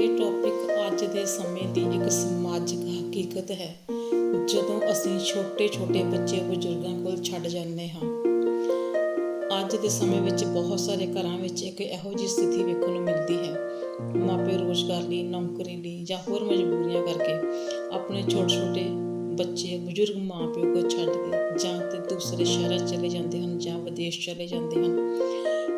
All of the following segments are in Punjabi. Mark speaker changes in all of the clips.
Speaker 1: ਇਹ ਟੌਪਿਕ ਅੱਜ ਦੇ ਸਮੇਂ ਦੀ ਇੱਕ ਸਮਾਜਿਕ ਹਕੀਕਤ ਹੈ, ਜਦੋਂ ਅਸੀਂ ਛੋਟੇ-ਛੋਟੇ ਬੱਚੇ ਬਜ਼ੁਰਗਾਂ ਕੋਲ ਛੱਡ ਜਾਂਦੇ ਹਾਂ। ਅੱਜ ਦੇ ਸਮੇਂ ਵਿੱਚ ਬਹੁਤ ਸਾਰੇ ਘਰਾਂ ਵਿੱਚ ਇੱਕ ਇਹੋ ਜਿਹੀ ਸਥਿਤੀ ਵੇਖਣ ਨੂੰ ਮਿਲਦੀ ਹੈ। ਮਾਪੇ ਰੋਜ਼ਗਾਰ ਲਈ ਨੌਕਰੀ ਲਈ ਜਾਂ ਹੋਰ ਮਜਬੂਰੀਆਂ ਕਰਕੇ ਆਪਣੇ ਛੋਟੇ-ਛੋਟੇ ਬੱਚੇ ਬਜ਼ੁਰਗ ਮਾਪਿਓ ਕੋਲ ਛੱਡ ਕੇ ਜਾਂ ਤੇ ਦੂਸਰੇ ਸ਼ਹਿਰਾਂ ਚਲੇ ਜਾਂਦੇ ਹਨ ਜਾਂ ਵਿਦੇਸ਼ ਚਲੇ ਜਾਂਦੇ ਹਨ।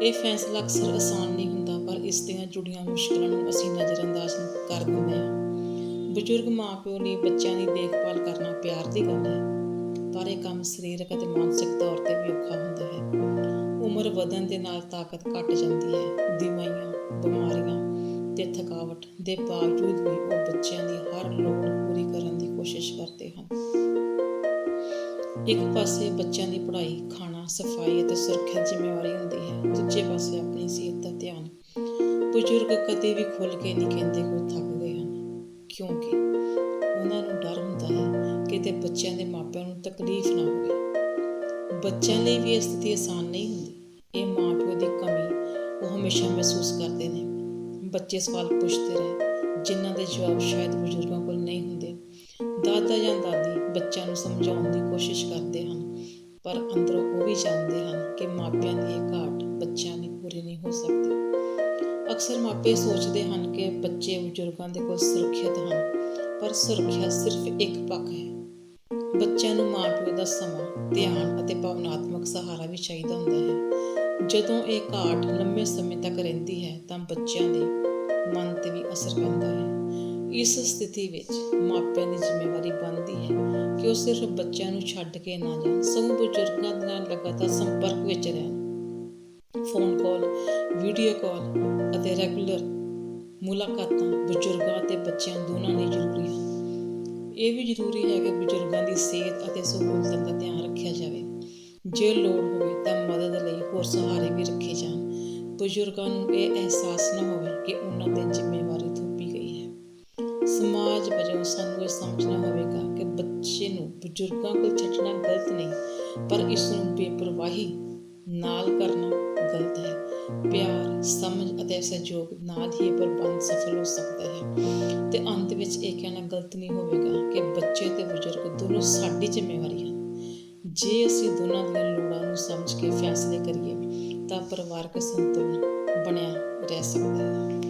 Speaker 1: ਇਹ ਫੈਸਲਾ ਅਕਸਰ ਆਸਾਨ ਨਹੀਂ ਹੁੰਦਾ, ਪਰ ਇਸ ਦੀਆਂ ਜੁੜੀਆਂ ਮੁਸ਼ਕਲਾਂ ਨੂੰ ਅਸੀਂ ਨਜ਼ਰਅੰਦਾਜ਼ ਕਰ ਦਿੰਦੇ ਹਾਂ। ਬਜ਼ੁਰਗ ਮਾਪਿਓ ਲਈ ਬੱਚਿਆਂ ਦੀ ਦੇਖਭਾਲ ਕਰਨਾ ਪਿਆਰ ਦੀ ਗੱਲ ਹੈ, ਪਰ ਇਹ ਕੰਮ ਸਰੀਰਕ ਅਤੇ ਮਾਨਸਿਕ ਤੌਰ ਤੇ ਵੀ ਔਖਾ ਹੁੰਦਾ ਹੈ। ਉਮਰ ਵਧਣ ਦੇ ਨਾਲ ਤਾਕਤ ਘਟ ਜਾਂਦੀ ਹੈ ਦਿਵਾਈਆਂ ਬਿਮਾਰੀਆਂ ਤੇ ਥਕਾਵਟ ਦੇ ਬਾਵਜੂਦ ਵੀ ਉਹ ਬੱਚਿਆਂ ਦੀ ਹਰ ਲੋੜ ਪੂਰੀ ਕਰਨ ਦੀ ਕੋਸ਼ਿਸ਼ ਕਰਦੇ ਹਨ। ਇੱਕ ਪਾਸੇ ਬੱਚਿਆਂ ਦੀ ਪੜ੍ਹਾਈ, ਖਾਣਾ, ਸਫ਼ਾਈ ਅਤੇ ਸੁਰੱਖਿਆ ਜ਼ਿੰਮੇਵਾਰੀ ਹੁੰਦੀ ਹੈ, ਦੂਜੇ ਪਾਸੇ ਆਪਣੀ ਸਿਹਤ ਦਾ ਧਿਆਨ। ਬਜ਼ੁਰਗ ਕਦੇ ਵੀ ਖੁੱਲ ਕੇ ਨਹੀਂ ਕਹਿੰਦੇ ਕਿ ਉਹ ਥੱਕ ਗਏ ਹਨ, ਕਿਉਂਕਿ ਉਹਨਾਂ ਨੂੰ ਡਰ ਹੁੰਦਾ ਹੈ ਕਿ ਤੇ ਬੱਚਿਆਂ ਦੇ ਮਾਪਿਆਂ ਨੂੰ ਤਕਲੀਫ ਨਾ ਹੋਵੇ। ਬੱਚਿਆਂ ਲਈ ਵੀ ਇਹ ਸਥਿਤੀ ਆਸਾਨ ਨਹੀਂ ਹੁੰਦੀ। ਇਹ ਮਾਪਿਓ ਦੀ ਕਮੀ ਉਹ ਹਮੇਸ਼ਾ ਮਹਿਸੂਸ ਕਰਦੇ ਨੇ। ਬੱਚੇ ਸਵਾਲ ਪੁੱਛਦੇ ਰਹੇ, ਜਿਨ੍ਹਾਂ ਦੇ ਜਵਾਬ ਸ਼ਾਇਦ ਬਜ਼ੁਰਗਾਂ ਬੱਚਿਆਂ ਨੂੰ ਸਮਝਾਉਣ ਦੀ ਕੋਸ਼ਿਸ਼ ਕਰਦੇ ਹਨ, ਪਰ ਅੰਦਰੋਂ ਉਹ ਵੀ ਜਾਣਦੇ ਹਨ ਕਿ ਮਾਪਿਆਂ ਦੀ ਇਹ ਘਾਟ ਬੱਚਿਆਂ ਲਈ ਪੂਰੀ ਨਹੀਂ ਹੋ ਸਕਦੀ। ਅਕਸਰ ਮਾਪੇ ਸੋਚਦੇ ਹਨ ਕਿ ਬੱਚੇ ਬਜ਼ੁਰਗਾਂ ਦੇ ਕੋਲ ਸੁਰੱਖਿਅਤ ਹਨ, ਪਰ ਸੁਰੱਖਿਆ ਸਿਰਫ ਇੱਕ ਪੱਖ ਹੈ। ਬੱਚਿਆਂ ਨੂੰ ਮਾਪਿਓ ਦਾ ਸਮਾਂ, ਧਿਆਨ ਅਤੇ ਭਾਵਨਾਤਮਕ ਸਹਾਰਾ ਵੀ ਚਾਹੀਦਾ ਹੁੰਦਾ ਹੈ। ਜਦੋਂ ਇਹ ਘਾਟ ਲੰਮੇ ਸਮੇਂ ਤੱਕ ਰਹਿੰਦੀ ਹੈ, ਤਾਂ ਬੱਚਿਆਂ ਦੇ ਮਨ ਤੇ ਵੀ ਅਸਰ ਪੈਂਦਾ ਹੈ। ਇਸ ਸਥਿਤੀ ਵਿੱਚ ਮਾਪਿਆਂ ਹੈ ਸਿਰਫ ਬੱਚਿਆਂ ਨੂੰ ਛੱਡ ਕੇ ਨਾ ਜਾਣ, ਸਗੋਂ ਬਜ਼ੁਰਗਾਂ ਦੇ ਨਾਲ ਲਗਾਤਾਰ ਸੰਪਰਕ ਵਿੱਚ ਰਹਿਣ। ਫੋਨ ਕਾਲ ਵੀਡੀਓ ਕਾਲ ਅਤੇ ਰੈਗੂਲਰ ਮੁਲਾਕਾਤਾਂ ਬਜ਼ੁਰਗਾਂ ਅਤੇ ਬੱਚਿਆਂ ਦੋਨਾਂ ਲਈ ਜ਼ਰੂਰੀ ਹਨ। ਇਹ ਵੀ ਜ਼ਰੂਰੀ ਹੈ ਕਿ ਬਜ਼ੁਰਗਾਂ ਦੀ ਸਿਹਤ ਅਤੇ ਸਹੂਲਤਾਂ ਦਾ ਧਿਆਨ ਰੱਖਿਆ ਜਾਵੇ। ਜੇ ਲੋੜ ਹੋਵੇ ਤਾਂ ਮਦਦ ਲਈ ਹੋਰ ਸਹਾਰੇ ਵੀ ਰੱਖੇ ਜਾਣ। ਬਜ਼ੁਰਗਾਂ ਨੂੰ ਇਹ ਅਹਿਸਾਸ ਨਾ ਹੋਵੇ ਕਿ ਉਹਨਾਂ ਤੇ ਜ਼ਿੰਮੇਵਾਰੀ ਥੋਪੀ ਗਈ ਹੈ। ਸਮਾਜ ਵਜੋਂ ਸਾਨੂੰ ਇਹ ਸਮਝਣਾ ਹੋਵੇਗਾ ਕਿ ਬੱਚੇ ਨੂੰ ਬਜ਼ੁਰਗਾਂ ਕੋਲ ਛੱਡਣਾ ਗਲਤ ਨਹੀਂ, ਪਰ ਇਸ ਨੂੰ ਬੇਪਰਵਾਹੀ ਨਾਲ ਕਰਨਾ ਗਲਤ ਹੈ। ਪਿਆਰ, ਸਮਝ ਅਤੇ ਸਹਿਯੋਗ ਨਾਲ ਹੀ ਇਹ ਪ੍ਰਬੰਧ ਸਫਲ ਹੋ ਸਕਦਾ ਹੈ। ਤੇ ਅੰਤ ਵਿੱਚ ਇਹ ਕਹਿਣਾ ਗਲਤ ਨਹੀਂ ਹੋਵੇਗਾ ਕਿ ਬੱਚੇ ਤੇ ਬਜ਼ੁਰਗ ਦੋਨੋਂ ਸਾਡੀ ਜ਼ਿੰਮੇਵਾਰੀ ਹਨ। ਜੇ ਅਸੀਂ ਦੋਨਾਂ ਦੀਆਂ ਲੋੜਾਂ ਨੂੰ ਸਮਝ ਕੇ ਫੈਸਲੇ ਕਰੀਏ, ਤਾਂ ਪਰਿਵਾਰਕ ਸੰਤੁਲਨ ਬਣਿਆ ਰਹਿ ਸਕਦਾ ਹੈ।